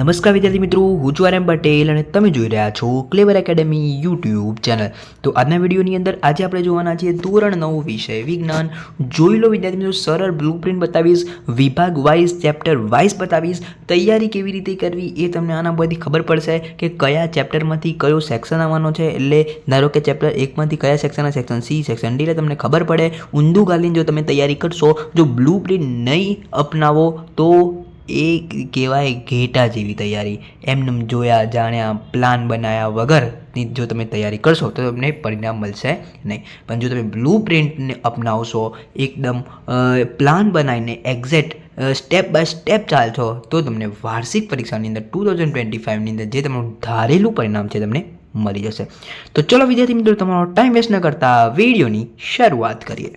નમસ્કાર વિદ્યાર્થી મિત્રો, હું છું આરએમ પટેલ અને તમે જોઈ રહ્યા છો ક્લેવર એકેડેમી યુટ્યુબ ચેનલ તો આજના વિડીયોની અંદર આજે આપણે જોવાના છીએ ધોરણ નવ વિષય વિજ્ઞાન. જોઈ લો વિદ્યાર્થી મિત્રો, સરળ બ્લુપ્રિન્ટ બતાવીશ, વિભાગ વાઇઝ ચેપ્ટર વાઇઝ બતાવીશ. તૈયારી કેવી રીતે કરવી એ તમને આના પરથી ખબર પડશે કે કયા ચેપ્ટરમાંથી કયો સેક્શન આવવાનો છે. એટલે ધારો કે ચેપ્ટર એકમાંથી કયા સેક્શનના સેક્શન સી સેક્શન ડી એટલે તમને ખબર પડે. ઊંધું ગાલીને જો તમે તૈયારી કરશો, જો બ્લુપ્રિન્ટ નહીં અપનાવો તો એ કહેવાય ઘેટા જેવી તૈયારી. એમને જોયા, જાણ્યા પ્લાન બનાવ્યા વગરની જો તમે તૈયારી કરશો તો તમને પરિણામ મળશે નહીં. પણ જો તમે બ્લુ પ્રિન્ટને અપનાવશો, એકદમ પ્લાન બનાવીને એક્ઝેક્ટ સ્ટેપ બાય સ્ટેપ ચાલશો, તો તમને વાર્ષિક પરીક્ષાની અંદર ટુ થાઉઝન્ડ ટ્વેન્ટી ફાઇવની અંદર જે તમારું ધારેલું પરિણામ છે તમને મળી જશે. તો ચલો વિદ્યાર્થી મિત્રો, તમારો ટાઈમ વેસ્ટ ન કરતા વિડીયોની શરૂઆત કરીએ.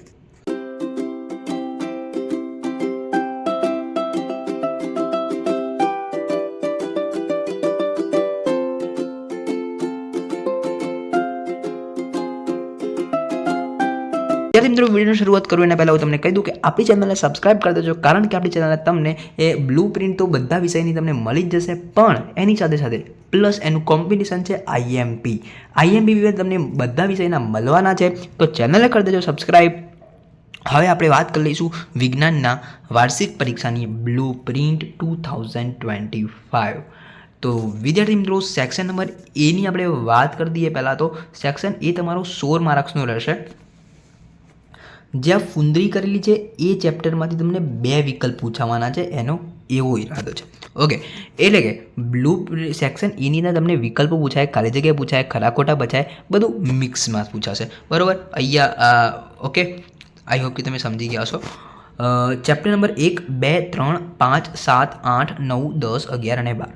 વિદ્યાર્થી મિત્રો, વિડીયોની શરૂઆત કરું એના પહેલાં હું તમને કહી દઉં કે આપણી ચેનલને સબસ્ક્રાઇબ કરી દેજો, કારણ કે આપણી ચેનલને તમને એ બ્લુ પ્રિન્ટ તો બધા વિષયની તમને મળી જ જશે, પણ એની સાથે સાથે પ્લસ એનું કોમ્પિટિશન છે આઈએમપી આઈએમપી વિવે તમને બધા વિષયના મળવાના છે, તો ચેનલને કરી દેજો સબસ્ક્રાઇબ હવે આપણે વાત કરી લઈશું વિજ્ઞાનના વાર્ષિક પરીક્ષાની blueprint two thousand twenty five તો વિદ્યાર્થી મિત્રો સેક્શન નંબર એની આપણે વાત કરી દઈએ પહેલાં તો સેક્શન એ તમારો સોળ માર્ક્સનો રહેશે. જ્યાં ફુંદરી કરેલી છે, એ ચેપ્ટરમાંથી તમને બે વિકલ્પ પૂછાવાના છે, એનો એવો ઈરાદો છે. ઓકે એટલે કે બ્લુ સેક્શન એની અંદર તમને વિકલ્પો પૂછાય, ખાલી જગ્યાએ પૂછાય, ખરા ખોટા બચાય બધું મિક્સમાં પૂછાશે. બરાબર? અહીંયા ઓકે આઈ હોપ કે તમે સમજી ગયા છો ચેપ્ટર નંબર એક, બે, ત્રણ, પાંચ, સાત, આઠ, નવ, દસ, અગિયાર અને બાર.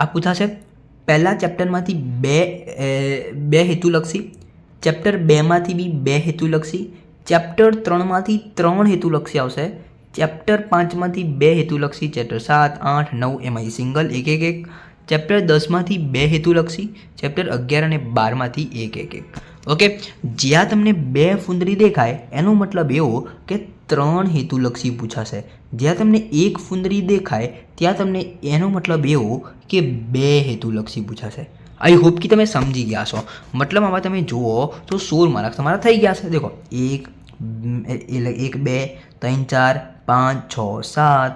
આ પૂછાશે, પહેલાં ચેપ્ટરમાંથી બે બે હેતુલક્ષી ચેપ્ટર બેમાંથી બી બે હેતુલક્ષી ચેપ્ટર ત્રણમાંથી ત્રણ હેતુલક્ષી આવશે. ચેપ્ટર પાંચમાંથી બે હેતુલક્ષી ચેપ્ટર સાત, આઠ, નવ એમાંથી સિંગલ એક એક એક. ચેપ્ટર દસમાંથી બે હેતુલક્ષી ચેપ્ટર અગિયાર અને બારમાંથી એક એક એક. ઓકે જ્યાં તમને બે ફુંદરી દેખાય, એનો મતલબ એવો કે ત્રણ હેતુલક્ષી પૂછાશે. જ્યાં તમને એક ફુંદરી દેખાય, ત્યાં તમને એનો મતલબ એવો કે બે હેતુલક્ષી પૂછાશે. આઈ હોપ કે તમે સમજી ગયા છો. મતલબ આમાં તમે જુઓ તો સોળ માર્ક્સ તમારા થઈ ગયા છે. દેખો, એક, એટલે એક, બે, ત્રણ, ચાર, પાંચ, છ, સાત,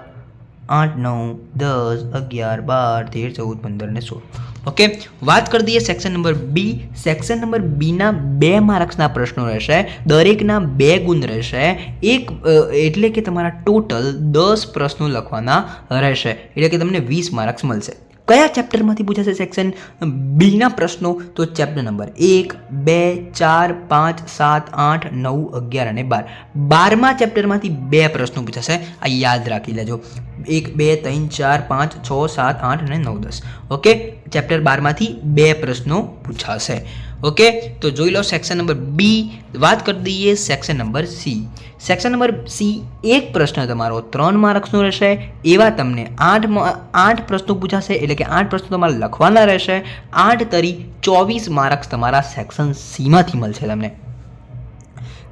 આઠ, નવ, દસ, અગિયાર, બાર, તેર, ચૌદ, પંદર ને સોળ. ઓકે વાત કરી દઈએ section number B section number બીના બે માર્ક્સના પ્રશ્નો રહેશે. દરેકના બે ગુણ રહેશે. એક એટલે કે તમારા ટોટલ દસ પ્રશ્નો લખવાના રહેશે. એટલે કે તમને વીસ માર્ક્સ મળશે. કયા ચેપ્ટરમાંથી પૂછાશે સેક્શન બીના પ્રશ્નો? તો ચેપ્ટર નંબર એક, બે, ચાર, પાંચ, સાત, આઠ, નવ, અગિયાર અને બાર. બારમા ચેપ્ટરમાંથી બે પ્રશ્નો પૂછાશે આ યાદ રાખી લેજો. એક, બે, ત્રણ, ચાર, પાંચ, છ, સાત, આઠ અને નવ, દસ. ઓકે ચેપ્ટર બારમાંથી બે પ્રશ્નો પૂછાશે. ઓકે તો જોઈ લો સેક્શન નંબર બી વાત કરી દઈએ section number C section number C એક પ્રશ્ન તમારો ત્રણ માર્ક્સનો રહેશે. એવા તમને આઠ આઠ પ્રશ્નો પૂછાશે, એટલે કે આઠ પ્રશ્નો તમારે લખવાના રહેશે. આઠ તરી ચોવીસ માર્ક્સ તમારા સેક્શન સીમાંથી મળશે તમને.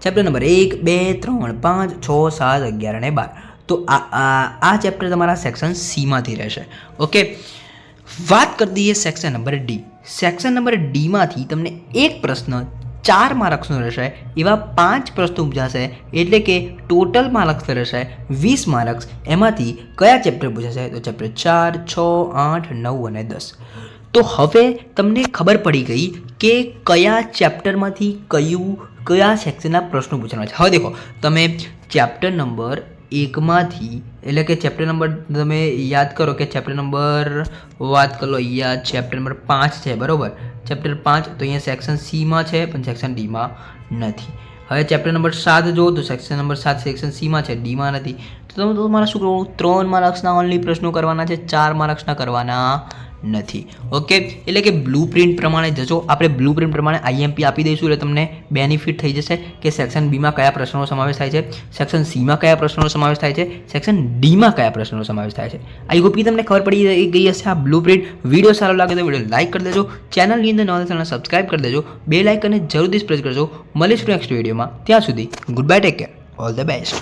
ચેપ્ટર નંબર એક, બે, ત્રણ, પાંચ, છ, સાત, અગિયાર અને બાર. તો આ આ ચેપ્ટર તમારા સેક્શન સીમાંથી રહેશે. ઓકે વાત કરી દઈએ section number D section number ડીમાંથી તમને એક પ્રશ્ન ચાર માર્ક્સનો રહેશે, એવા પાંચ પ્રશ્નો પૂછાશે એટલે કે ટોટલ માર્ક્સ રહેશે વીસ માર્ક્સ એમાંથી કયા ચેપ્ટર પૂછાશે તો ચેપ્ટર ચાર, છ, આઠ, નવ અને દસ. તો હવે તમને ખબર પડી ગઈ કે કયા ચેપ્ટરમાંથી કયું, કયા સેક્શનના પ્રશ્નો પૂછવાના છે. હવે દેખો, તમે ચેપ્ટર નંબર એકમાંથી, એટલે કે ચેપ્ટર નંબર તમે યાદ કરો કે ચેપ્ટર નંબર વાત કરો અહીંયા ચેપ્ટર નંબર પાંચ છે, બરાબર? ચેપ્ટર પાંચ તો અહીંયા સેક્શન સીમાં છે, પણ સેક્શન ડીમાં નથી. હવે ચેપ્ટર નંબર સાત જુઓ તો સેક્શન નંબર સાત સેક્શન સીમાં છે ડીમાં નથી. તો તમે તમારે શું કરવું ત્રણ માર્ક્સના ઓનલી પ્રશ્નો કરવાના છે, ચાર માર્ક્સના કરવાના. નથી. ઓકે એટલે કે બ્લુ પ્રિન્ટ પ્રમાણે જજો. આપણે બ્લુ પ્રિન્ટ પ્રમાણે આઈએમપી આપી દઈશું એટલે તમને બેનિફિટ થઈ જશે કે સેક્શન બીમાં કયા પ્રશ્નોનો સમાવેશ થાય છે સેક્શન સીમાં કયા પ્રશ્નોનો સમાવેશ થાય છે સેક્શન ડીમાં કયા પ્રશ્નોનો સમાવેશ થાય છે. આઈ હોપ તમને ખબર પડી ગઈ હશે આ બ્લુ પ્રિન્ટ વીડિયો સારો લાગે તો વીડિયો લાઇક કરી દેજો. ચેનલની અંદર નવા ચેનલ સબસ્ક્રાઇબ કરી દેજો. બે લાઇકને જરૂરથી સ્પ્રેસ કરજો. મળીશું નેક્સ્ટ વિડીયોમાં. ત્યાં સુધી goodbye take care all the best